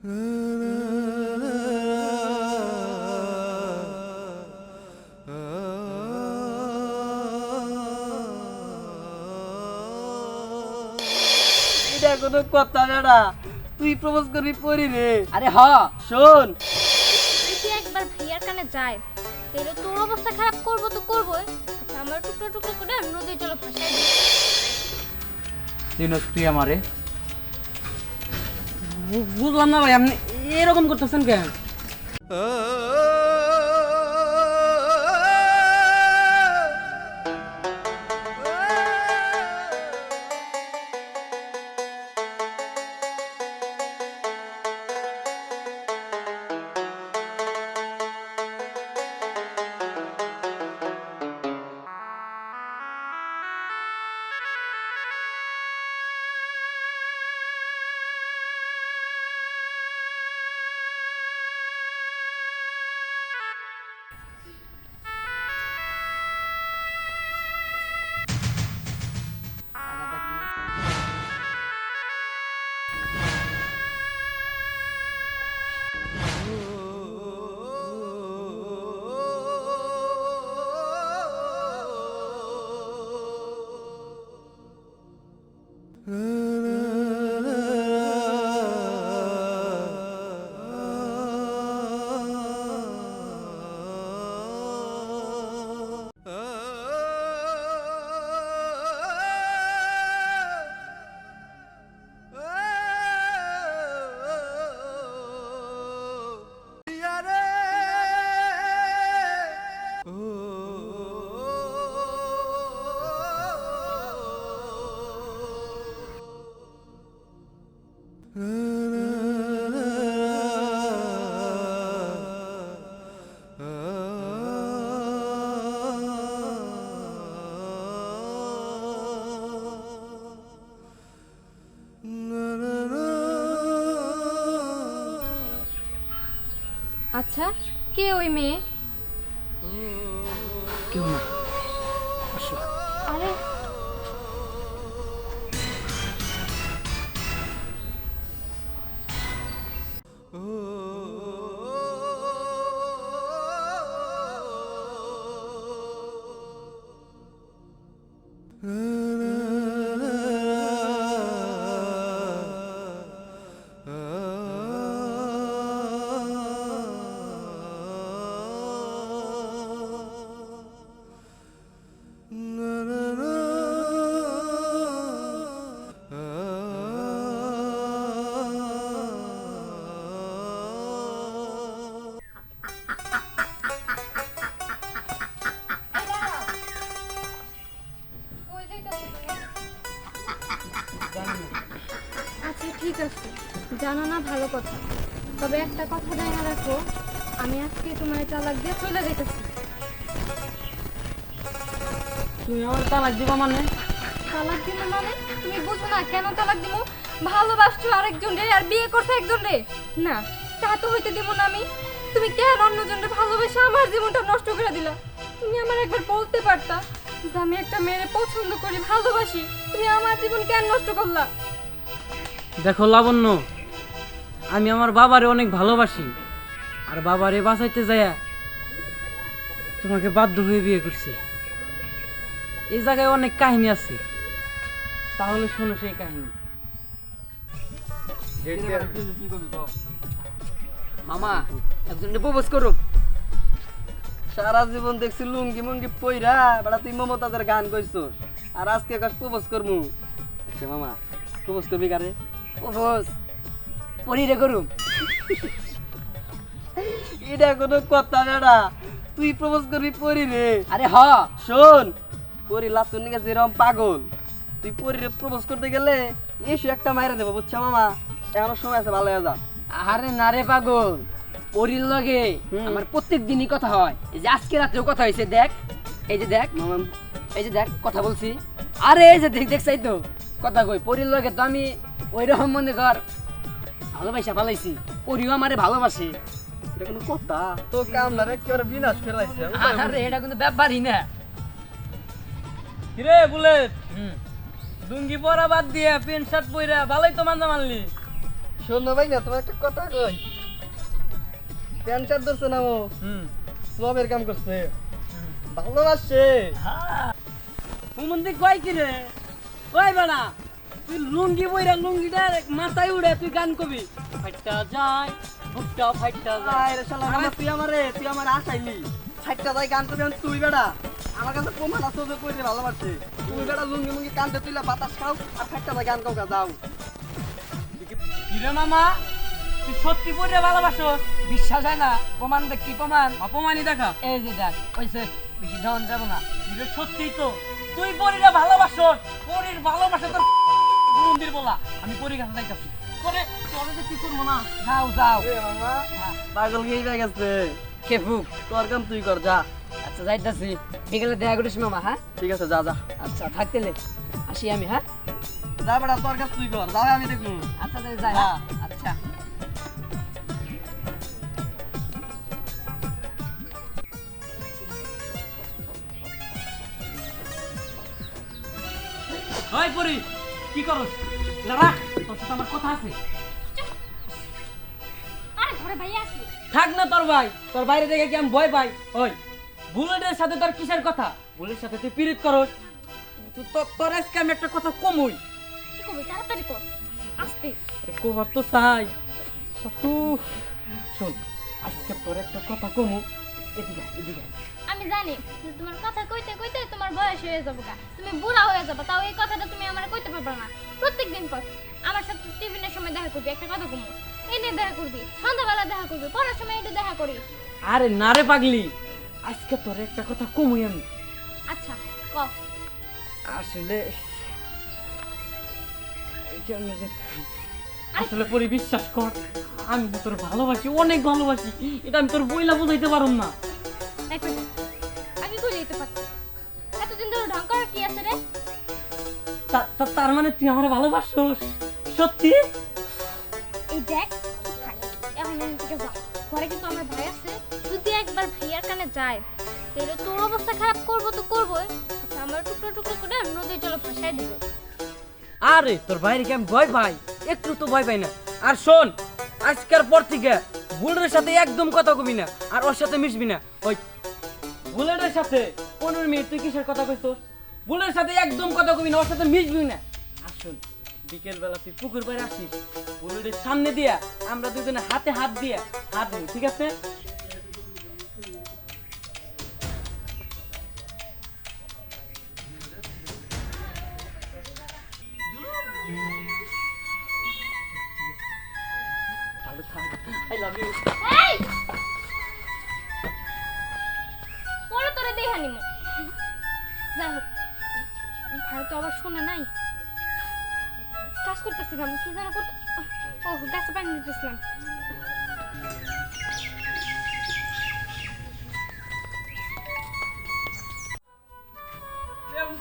এটা কোনো কথা না তুই প্রপোজ করবি পরি রে। আরে হ শোন। যদি একবার ভাইয়ার কানে যায় তাহলে তোর অবস্থা খারাপ করব তো করবোই। আচ্ছা, আমার টুকরো টুকরো করে নদীর জলে ফাঁসাই দিই তুই আমারে। বুঝলাম না ভাই আপনি এরকম করতেছেন কেন? আচ্ছা কে ওই মেয়ে? কেউ না। আরে জানো না ভালো কথা। তবে একটা কথা জানা রাখো আমি আজকে তোমার তালাক দিয়ে চলে যেতেছি। তুমি আমার তালাক দিবা মানে? তালাক দিব মানে? তুমি বুঝো না কেন তালাক দিব? ভালোবাসছো আরেকজন রে আর বিয়ে করছ একজন রে। না তা তো হইতে দিব না আমি। তুমি কেন অন্যজন রে ভালোবেসে আমার জীবনটা নষ্ট করে দিলা? তুমি আমার একবার বলতে পারতা যে আমি একটা মেয়েরে পছন্দ করি ভালোবাসি। তুমি আমার জীবন কেন নষ্ট করলা? দেখো লাবণ্য আমি আমার বাবারে অনেক ভালোবাসি। আর বাবারে বাঁচাইতে যায়া তোমাকে বাধ্য হয়ে বিয়ে করছি। এই জায়গায় অনেক কাহিনী আছে। তাহলে শোনো সেই কাহিনী। মামা একজন প্রপোজ করুম। সারা জীবন দেখছি লুঙ্গি মুঙ্গি পইরা বেড়া তুই মমতাজের গান কইছস। আর আজকে কাজ প্রপোজ করমু। আচ্ছা মামা প্রপোজ করবি কারে? প্রপোজ? পরিরে করুম। এটা কোনো কথা বেড়া তুই প্রপোজ করবি পরি রে আরে হ। শোন পরি নিকে যেরকম পাগল তুই পরিরে প্রপোজ করতে গেলে এসে একটা মাইরা দেবো বুঝছ মামা? এখনও সময় আছে ভালো যা। আরে না রে পাগল পরির লগে আমার প্রত্যেক দিনই কথা হয়। এই যে আজকে রাত্রেও কথা হয়েছে দেখ। এই যে দেখ মামা। এই যে দেখ কথা বলছি। আরে এই যে দেখ দেখছাই তো। কথা কই পরির লগে তো আমি ওই রকম মনে কর ভালোবাসা পালাইছি। পরিও আমারে ভালোবাসে। এটা কোনো কথা? তো কাম না রে কেউ বিনাশ ফেলাইছে? আরে এটা কিন্তু ব্যাপারই না। কিরে বুলেট? লুঙ্গি পরা বাদ দিয়ে প্যান্ট শার্ট ভালোই তো মান্দা মানলি। শোনো ভাই না তোমার একটা কথা কই? প্যান্ট শার্ট ধরছে না ও? সবের কাম করছে। ভালোবাসছে হুমন্দি কয় কি রে কয় বেড়া? তুই লুঙ্গি বইরা লুঙ্গিটা মাথায় উড়ে তুই গান কবি। ফাইটটা যায় বুকটা ফাইটটা যায়। রে শালা মামা তুই আমারে তুই আমার আশাইলি ষাটটা যাই গান করবি তুই বেড়া। আমার কাছে প্রমাণ আছে যে কইরে ভালোবাসছে তুই বেড়া লুঙ্গি মুঙ্গি কান্দে তুইলা বাতাস খাও আর ষাটটা যাই গান কাউ যাও। কিরে মামা? তুই সত্যি পড়ে ভালোবাসো? বিশ্বাস হয় না? প্রমাণ দেখ কি প্রমাণ? অপমানই দেখা। এই যে দেখ ওইসে বেশি ধন যাব না। সত্যি তো তুই পরিরে ভালোবাসো পরির ভালোবাসা তোর মন্দির বলা আমি পরি কাছে যাইতাছি। করে তোরে যে কি করব না? যাও যাও। পাগল খেয়ে পেয়ে গেছে। কে ফুক তোর কাম তুই কর যা। আচ্ছা যাইতাছি। বিকেলে দেখা করিস মামা হ্যাঁ? ঠিক আছে যা যা। আচ্ছা থাকতেলে আসি আমি হ্যাঁ? যা বেড়া তোর কাজ তুই কর যা আমি দেখব আচ্ছা যাই হ্যাঁ? আচ্ছা। ওই পরি কি করস? রাখ তোর সাথে আমার কথা আছে। আরে ঘরে ভাই আছে। থাক না তোর ভাই তোর বাইরে দেখে কি আমি ভয় পাই? ওই বুলেটের সাথে তোর কিসের কথা? বুলেটের সাথে তুই পিরিত করস। তো তো- তোর আজকে আমি একটা কথা কমই। কি করবি তাড়াতাড়ি কর। আস্তে। কবার তো চাই। শোন আজকে তোর একটা কথা কমু। এদিকে এদিকে। আমি জানি যে তোমার কথা কইতে কইতে তোমার বয়স হয়ে যাব গা। তুমি বুড়া হয়ে যাবে তাও এই কথাটা তুমি আমার কইতে পারবে না। প্রত্যেকদিন পর আমার সাথে টিফিনের সময় দেখা করবি একটা কথা কমু। এই নিয়ে দেখা করবি সন্ধ্যাবেলা দেখা করবি পড়ার সময় একটু দেখা করিস। আরে না রে পাগলি আজকে তোর একটা কথা কমই আমি। আচ্ছা ক। আসলে কেমনে যে- আসলে পরি বিশ্বাস কর আমি তোর ভালোবাসি অনেক ভালোবাসি। এটা আমি তোর বইলা বুঝাইতে পারুম না। এক মিনিট। আমি বলে দিতে পারছি এতদিন ধরে ঢং করার কি আছে রে? তা- তা- তার মানে তুই আমার ভালোবাসোস? সত্যি? এই দেখ এখন এখান থেকে যা ঘরে কিন্তু আমার ভাই আছে যদি একবার ভাইয়ার কানে যায় তাহলে তোর অবস্থা খারাপ করব তো করবোই আমার টুকরো টুকরো করে নদীর জলে ভাসায় দিব। আরে তোর বাইরে কি আমি ভয় পাই? একটু তো ভয় পাই না। আর শোন, আজকের পর থেকে বুলেটের সাথে একদম কথা কবি না, আর ওর সাথে মিশবি না। ওই বুলেটের সাথে পনেরো মিনিট, তুই কিসের কথা কইছ বুলেটের সাথে একদম কথা কবি না, ওর সাথে মিশবি না। আর শোন বিকেল বেলা তুই পুকুর পাড়ে আসিস বুলেটের সামনে দিয়া আমরা দুজনে হাতে হাত দিয়া হাত দিই, ঠিক আছে? পরে তোরে দেখা নিম। যাই হোক ভাই তো আবার শোনে নাই। কাজ করতেছিলাম কি যেন করতে ও গাছে পানি দিতেছিলাম।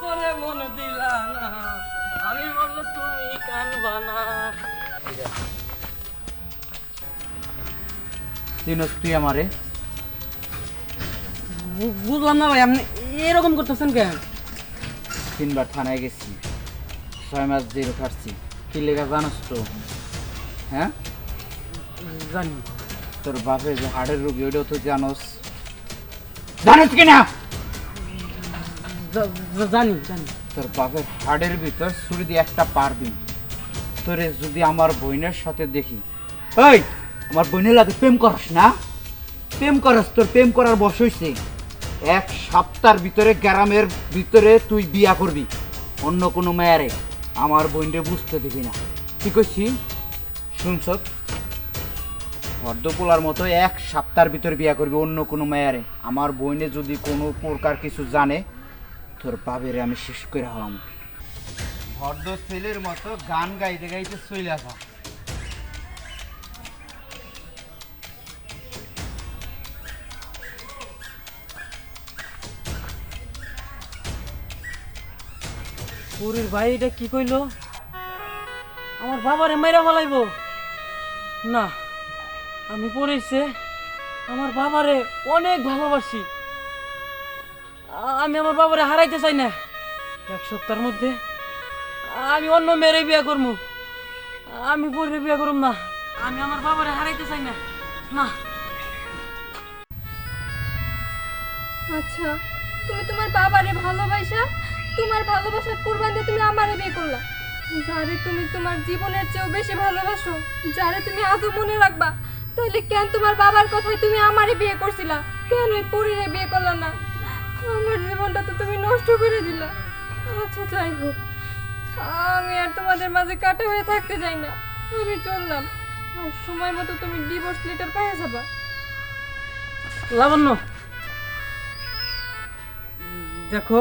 করে মন দিলা না আমি বলল তুমি কানবা না চিনস তুই আমারে। বুঝলাম না ভাই আপনি এরকম করতেছেন কেন? তিনবার থানায় গেছি ছয় মাস জেল খাটছি। কি লেখা জানোস তো? হ্যাঁ? জানি। তোর বাপে যে হাড়ের রোগী ওইটাও তো জানোস। জানোস কি না? জানি জানি। তোর বাপের হাড়ের ভিতর ছুরি দিয়ে একটা পারবি তোরে যদি আমার বোনের সাথে দেখি। ওই আমার বোনের লাগে প্রেম করস না? প্রেম করস, তোর প্রেম করার বয়স হয়েছে এক সপ্তাহের ভিতরে, গ্রামের ভিতরে তুই বিয়া করবি, অন্য কোনো মেয়ারে। আমার বোনরে বুঝতে দিবি না। কি কইছি শুনছ? ভদ্রপোলার মতো এক সপ্তাহের ভিতরে বিয়া করবি, অন্য কোনো মেয়ারে। আমার বোনে যদি কোনো প্রকার কিছু জানে, তোর বাবেরে আমি শেষ করে হলাম। ভদ্র ছেলের মতো গান গাইতে গাইতে চলে আসা পুরীর ভাই, এটা কি কইলো? আমার বাবারে মেরা ফেলাইবো। না, আমি পড়েছে আমার বাবারে অনেক ভালোবাসি। আমি আমার বাবারে হারাইতে চাই না। এক সপ্তাহের মধ্যে আমি অন্য মেরে বিয়ে করব আমি পরে বিয়ে করব না। আমি আমার বাবারে হারাইতে চাই না। না। আচ্ছা তুমি তোমার বাবারে ভালোবাসা তোমার ভালোবাসার কুরবান দিয়ে তুমি আমারে বিয়ে করলা। যারে তুমি তোমার জীবনের চেয়েও বেশি ভালোবাসো, যারে তুমি আজও মনে রাখবা তাহলে কেন তোমার বাবার কথায় তুমি আমারে বিয়ে করছিলা? কেন ওই পরিরে বিয়ে করলা না? আমার জীবনটা তো তুমি নষ্ট করে দিলা। আচ্ছা যাই হোক। আমি আর তোমাদের মাঝে কাটা হয়ে থাকতে চাই না। আমি চললাম। আর সময় মতো তুমি ডিভোর্স লেটার পেয়ে যাবা। লাবণ্য। দেখো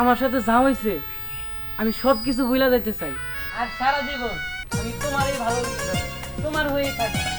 আমার সাথে যা হয়েছে আমি সব কিছু ভুলে যাইতে চাই। আর সারা জীবন আমি তোমারই ভালো তোমার হয়ে থাকি।